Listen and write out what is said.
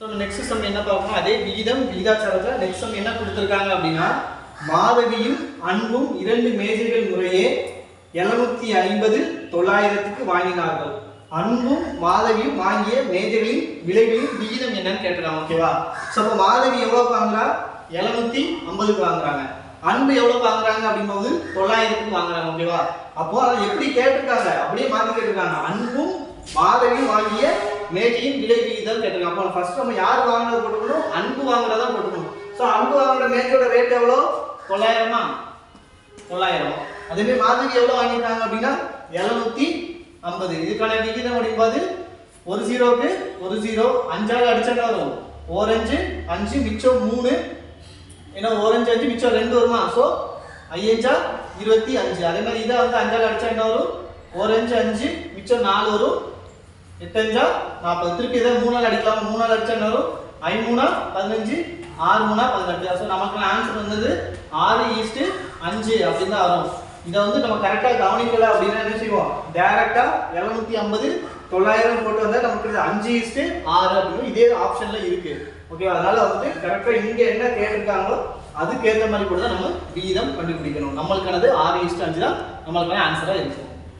So next sum என்ன பார்க்கணும் அதே விகிதம் விகிதாச்சாரத்தில் நெக்ஸ்ட் சம் என்ன கொடுத்துருக்காங்க அப்படின்னா மாதவியும் அன்பும் இரண்டு மேஜைகள் முறையே எழுநூத்தி ஐம்பது தொள்ளாயிரத்துக்கு வாங்கினார்கள். அன்பும் மாதவியும் வாங்கிய மேஜைகளின் விலைகளின் விகிதம் என்னன்னு கேட்டுறாங்க ஓகேவா ஸோ அப்போ மாதவி எவ்வளோ வாங்குறா? எழுநூத்தி ஐம்பதுக்கு வாங்குறாங்க. அன்பு எவ்வளோ வாங்குறாங்க அப்படிங்கும்போது தொள்ளாயிரத்துக்கு வாங்குறாங்க ஓகேவா அப்போ அதை எப்படி கேட்டிருக்காங்க? அப்படியே மாற்றி கேட்டிருக்காங்க. அன்பும் மாதவியும் வாங்கிய மேஜையின் விலை விகிதம் கேட்டிருக்காங்க. அப்போ ஃபர்ஸ்ட் நம்ம யார் வாங்கினது போட்டுக்கணும்? அன்பு வாங்குறதா போட்டுக்கணும். ஸோ அன்பு வாங்குற மேஜையோட ரேட் எவ்வளோ? தொள்ளாயிரமா? தொள்ளாயிரம். அதேமாதிரி மாதிரி எவ்வளோ வாங்கியிருக்காங்க அப்படின்னா எழுநூத்தி ஐம்பது. இதுக்கான விகிதம் அப்படிங்கும்போது ஒரு ஜீரோக்கு ஒரு ஜீரோ அஞ்சாக அடிச்சாங்க வரும்? ஓரஞ்சு அஞ்சு மிச்சம் மூணு. ஏன்னா ஓரஞ்சு அஞ்சு மிச்சம் ரெண்டு வருமா? ஸோ ஐயஞ்சா இருபத்தி அஞ்சு. அதே மாதிரி இதை வந்து அஞ்சாக அடிச்சா என்ன வரும்? ஓரஞ்சு அஞ்சு மிச்சம் நாலு வரும். எட்டஞ்சா நாற்பது. திருப்பி மூணு நாள் அடிக்கலாம். மூணால் அடிச்சா என்ன வரும்? ஐமூணா? பதினஞ்சு. ஆறு மூணா பதினெட்டு. ஸோ நமக்கு ஆன்சர் வந்தது ஆறு ஈஸ்ட்டு அஞ்சு அப்படின்னு தான் வரும். இதை வந்து நம்ம கரெக்டாக கவனிக்கல அப்படின்னா என்ன செய்வோம்? டேரெக்டாக எழுநூத்தி ஐம்பது தொள்ளாயிரம் போட்டு வந்தால் நமக்கு இது அஞ்சு ஈஸ்ட்டு ஆறு அப்படின்னு இதே ஆப்ஷனில் இருக்குது ஓகே அதனால் வந்துட்டு கரெக்டாக இங்கே என்ன கேட்டிருக்காங்களோ அதுக்கேற்ற மாதிரி கூட தான் நம்ம விகிதம் கண்டுபிடிக்கணும். நம்மளுக்கானது ஆறு ஈஸ்ட்டு அஞ்சு தான். நம்மளுக்கான ஆன்சராக இருக்கும்.